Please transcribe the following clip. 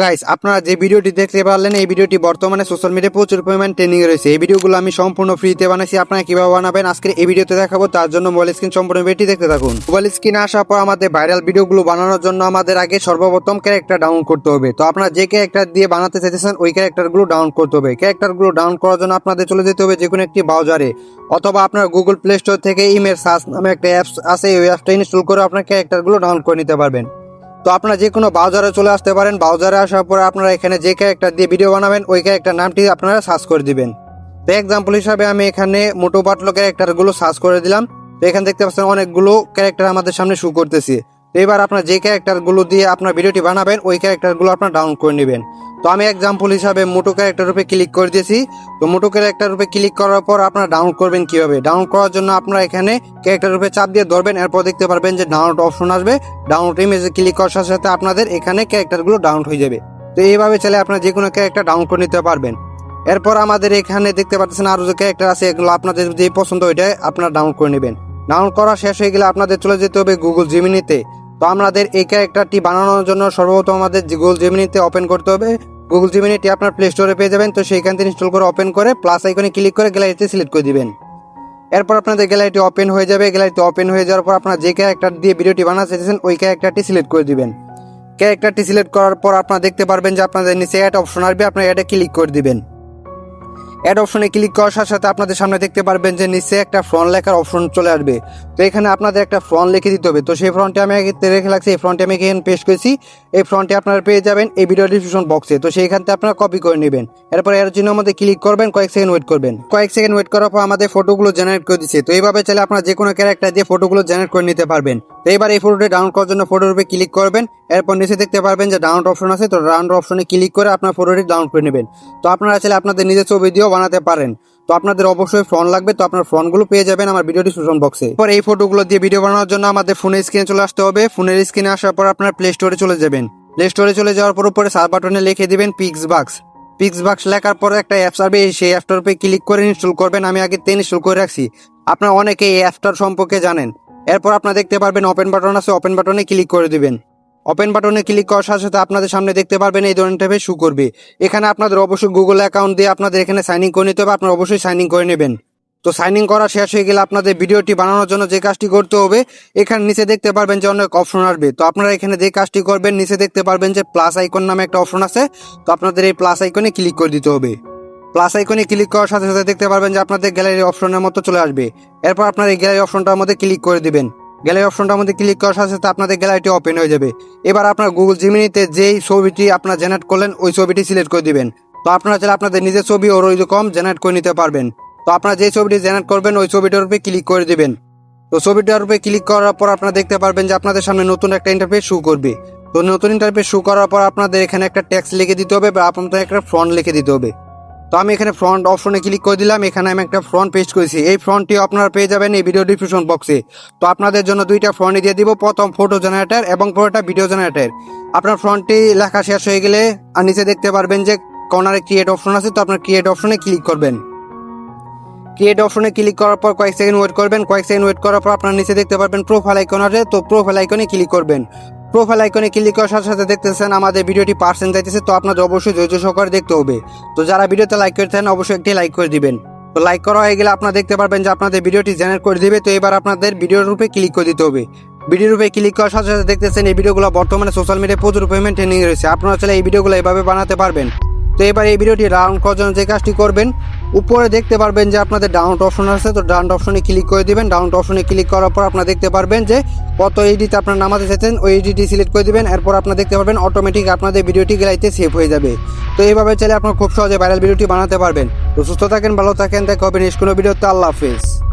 Guys আপনারা যে ভিডিওটি দেখতে পারলেন, এই ভিডিওটি বর্তমানে সোশ্যাল মিডিয়ায় প্রচুর পরিমাণ ট্রেনিং রয়েছে। এই ভিডিওগুলো আমি সম্পূর্ণ ফ্রিতে বানাইছি, আপনারা কীভাবে বানাবেন আজকের এই ভিডিওতে দেখাবো, তার জন্য মোবাইল স্ক্রিন সম্পূর্ণ ভিডিওটি দেখতে থাকুন। মোবাইল স্ক্রিনে আসার পর আমাদের ভাইরাল ভিডিওগুলো বানানোর জন্য আমাদের আগে সর্বপ্রথম ক্যারেক্টার ডাউনলোড করতে হবে। তো আপনারা যে ক্যারেক্টার দিয়ে বানাতে চাইতেছেন, ওই ক্যারেক্টারগুলো ডাউনলোড করতে হবে। ক্যারেক্টারগুলো ডাউনলোড করার জন্য আপনাদের চলে যেতে হবে যে কোনো একটি ব্রাউজারে অথবা আপনার গুগল প্লে স্টোর থেকে ইমেল সার্চ নামে একটা অ্যাপস আছে, ওই অ্যাপসটা ইনস্টল করে আপনার ক্যারেক্টারগুলো ডাউনলোড করে নিতে পারবেন। তো আপনারা যে কোনো ব্রাউজারে চলে আসতে পারেন। ব্রাউজারে আসার পরে আপনারা এখানে যে ক্যারেক্টার দিয়ে ভিডিও বানাবেন, ওই ক্যারেক্টার নামটি আপনারা সার্চ করে দিবেন। তো এক্সাম্পল হিসাবে আমি এখানে মোটো পাটলো ক্যারেক্টারগুলো সার্চ করে দিলাম। তো এখানে দেখতে পাচ্ছেন অনেকগুলো ক্যারেক্টার আমাদের সামনে শু করতেছি। এবার আপনার যে ক্যারেক্টারগুলো দিয়ে আপনার ভিডিওটি বানাবেন, ওই ক্যারেক্টারগুলো আপনার ডাউনলোড করে নেবেন। তো আমি এক্সাম্পল হিসাবে মোটো ক্যারেক্টার উপরে ক্লিক করে দিয়েছি। তো মোটো ক্যারেক্টার উপরে ক্লিক করার পর আপনারা ডাউনলোড করবেন কীভাবে? ডাউনলোড করার জন্য আপনারা এখানে ক্যারেক্টার উপরে চাপ দিয়ে ধরবেন, এরপর দেখতে পারবেন যে ডাউনলোড অপশন আসবে। ডাউনলোড ইমেজে ক্লিক করার সাথে সাথে আপনাদের এখানে ক্যারেক্টারগুলো ডাউনলোড হয়ে যাবে। তো এইভাবে চাইলে আপনারা যে কোনো ক্যারেক্টার ডাউনলোড করে নিতে পারবেন। এরপর আমাদের এখানে দেখতে পাচ্ছেন আরও যে ক্যারেক্টার আছে, এগুলো আপনাদের যে পছন্দ ওইটাই আপনারা ডাউনলোড করে নেবেন। ডাউনলোড করা শেষ হয়ে গেলে আপনাদের চলে যেতে হবে গুগল জিমিনিতে তো আমাদের এই ক্যারেক্টারটি বানানোর জন্য সর্বপ্রথম আমাদের গুগল জিমিনিতে ওপেন করতে হবে। গুগল জিমিনিটি আপনার প্লে স্টোরে পেয়ে যাবেন। তো সেইখান থেকে ইনস্টল করে ওপেন করে প্লাস আইকনে ক্লিক করে গ্যালারিতে সিলেক্ট করে দিবেন। এরপর আপনাদের গ্যালারিটি ওপেন হয়ে যাবে। গ্যালারিটি ওপেন হয়ে যাওয়ার পর আপনারা যে ক্যারেক্টার দিয়ে ভিডিওটি বানাতে চাইছেন, ওই ক্যারেক্টারটি সিলেক্ট করে দিবেন। ক্যারেক্টারটি সিলেক্ট করার পর আপনারা দেখতে পারবেন যে আপনাদের নিচে অ্যাড অপশন আসবে। আপনারা অ্যাডে ক্লিক করে দিবেন। অ্যাড অপশনে ক্লিক করার সাথে সাথে আপনাদের সামনে দেখতে পারবেন যে নিচে একটা ফ্রন্ট লেখার অপশন চলে আসবে। তো এখানে আপনাদের একটা ফ্রন্ট লিখে দিতে হবে। তো সেই ফ্রন্টে আমি রেখে লাগছি এই ফ্রন্টে আমি এখানে পেস্ট করেছি। এই ফ্রন্টে আপনারা পেয়ে যাবেন এই ভিডিও ডিসক্রিপশন বক্সে তো সেইখান থেকে আপনারা কপি করে নেবেন। এরপর এর জন্য আমাদের ক্লিক করবেন, কয়েক সেকেন্ড ওয়েট করবেন। কয়েক সেকেন্ড ওয়েট করার পর আমাদের ফটোগুলো জেনারেট করে দিচ্ছে। তো এইভাবে চাইলে আপনারা যে কোনো ক্যারেক্টার দিয়ে ফটোগুলো জেনারেট করে নিতে পারবেন। তো এবার এই ফটোটি ডাউনলোড করার জন্য ফটোর উপরে ক্লিক করবেন। এরপর নিচে দেখতে পারবেন যে ডাউনলোড অপশন আছে, তো ডাউনলোড অপশনে ক্লিক করে আপনার ফটোটি ডাউনলোড করে নেবেন। তো আপনারা চাইলে আপনাদের নিজের ছবি দিয়েও বানাতে পারেন। তো আপনাদের অবশ্যই ফোন লাগবে, তো আপনার ফোনগুলো পেয়ে যাবেন আমার ভিডিও ডিসক্রিপশন বক্সে পর এই ফটোগুলো দিয়ে ভিডিও বানানোর জন্য আমাদের ফোনের স্ক্রিনে চলে আসতে হবে। ফোনের স্ক্রিনে আসার পর আপনার প্লে স্টোরে চলে যাবেন। প্লে স্টোরে চলে যাওয়ার পর উপরে সার্চ বাটনে লিখে দিবেন পিক্স বাক্স পিক্স বাক্স লেখার পরে একটা অ্যাপস আসবে সেই অ্যাপটার উপরে ক্লিক করে ইনস্টল করবেন। আমি আগে তেন ইনস্টল করে রাখছি। আপনারা অনেকে এই অ্যাপটার সম্পর্কে জানেন। এরপর আপনারা দেখতে পারবেন ওপেন বাটন আছে ওপেন বাটনে ক্লিক করে দিবেন। ওপেন বাটনে ক্লিক করার সাথে সাথে আপনাদের সামনে দেখতে পারবেন এই ধরনের টাইপের শু করবে। এখানে আপনাদের অবশ্যই গুগল অ্যাকাউন্ট দিয়ে আপনাদের এখানে সাইন ইন করে নিতে হবে, আপনারা অবশ্যই সাইন ইন করে নেবেন। তো সাইন ইন করা শেষ হয়ে গেলে আপনাদের ভিডিওটি বানানোর জন্য যে কাজটি করতে হবে, এখানে নিচে দেখতে পারবেন যে অনেক অপশন আসবে। তো আপনারা এখানে যে কাজটি করবেন, নিচে দেখতে পারবেন যে প্লাস আইকন নামে একটা অপশন আছে। তো আপনাদের এই প্লাস আইকনে ক্লিক করে দিতে হবে। প্লাস আইকনে ক্লিক করার সাথে সাথে দেখতে পারবেন যে আপনাদের গ্যালারি অপশনের মতো চলে আসবে। এরপর আপনার এই গ্যালারি অপশনটার মধ্যে ক্লিক করে দিবেন। গ্যালারি অপশনটার মধ্যে ক্লিক করার সাথে সাথে আপনাদের গ্যালারিটি ওপেন হয়ে যাবে। এবার আপনার গুগল জিমিনিতে যেই ছবিটি আপনার জেনারেট করলেন, ওই ছবিটি সিলেক্ট করে দিবেন। তো আপনারা চাইলে আপনাদের নিজের ছবি ওর ওই রকম জেনারেট করে নিতে পারবেন। তো আপনারা যে ছবিটি জেনারেট করবেন, ওই ছবিটার উপরে ক্লিক করে দিবেন। তো ছবিটার উপরে ক্লিক করার পর আপনারা দেখতে পারবেন যে আপনাদের সামনে নতুন একটা ইন্টারফেস শু করবে। তো নতুন ইন্টারফেস শু করার পর আপনাদের এখানে একটা ট্যাক্স লিখে দিতে হবে বা আপনাদের একটা ফ্রন্ট লিখে দিতে হবে। তো আমি এখানে ফ্রন্ট অপশনে ক্লিক করে দিলাম, এখানে আমি একটা ফ্রন্ট পেস্ট করেছি। এই ফ্রন্টটি আপনারা পেয়ে যাবেন এই ভিডিও ডিসক্রিপশন বক্সে তো আপনাদের জন্য দুইটা ফ্রন্ট দিয়ে দিব, প্রথম ফটো জেনারেটর এবং পরেরটা ভিডিও জেনারেটর আপনার ফ্রন্টটি লেখা শেষ হয়ে গেলে, আর নিচে দেখতে পারবেন যে কর্নারে ক্রিয়েট অপশন আছে, তো আপনার ক্রিয়েট অপশনে ক্লিক করবেন। ক্রিয়েট অপশনে ক্লিক করার পর কয়েক সেকেন্ড ওয়েট করবেন। কয়েক সেকেন্ড ওয়েট করার পর আপনার নিচে দেখতে পারবেন প্রোফাইল আইকন আছে, তো প্রোফাইল আইকনে ক্লিক করবেন। প্রোফাইল আইকনে ক্লিক করার সাথে সাথে দেখতেছেন আমাদের ভিডিওটি পার্সেন্ট যাইতেছে, তো আপনাদের অবশ্যই ধৈর্য সহকারে দেখতে হবে। তো যারা ভিডিওতে লাইক করতেন অবশ্যই একটি লাইক করে দিবেন। তো লাইক করা হয়ে গেলে আপনারা দেখতে পারবেন যে আপনাদের ভিডিওটি জেনারেট করে দিবে, তো এবার আপনাদের ভিডিওর রূপে ক্লিক করে দিতে হবে। ভিডিওর রূপে ক্লিক করার সাথে সাথে দেখতেছেন এই ভিডিওগুলো বর্তমানে সোশ্যাল মিডিয়ায় প্রচুর পেমেন্ট ট্রেনিং রয়েছে। আপনারা চাইলে এই ভিডিওগুলো এভাবে বানাতে পারবেন। তো এবার এই ভিডিওটি রাউন্ড করার জন্য যে কাজটি করবেন উপরে দেখতে পারবেন যে আপনাদের ডাউনট অপশন আছে, তো ডাউনলোড অপশনে ক্লিক করে দিবেন। ডাউনট অপশনে ক্লিক করার পর আপনারা দেখতে পারবেন যে কত এডিট আপনার নামাতে চাইছেন, ওই এডিটি সিলেক্ট করে দিবেন। এরপর আপনারা দেখতে পারবেন অটোমেটিক আপনাদের ভিডিওটি গ্যালারিতে সেভ হয়ে যাবে। তো এইভাবে চাইলে আপনার খুব সহজে ভাইরাল ভিডিওটি বানাতে পারবেন। তো সুস্থ থাকেন, ভালো থাকেন, দেখা হবে নেক্সট কোনো ভিডিওতে আল্লাহ হাফেজ।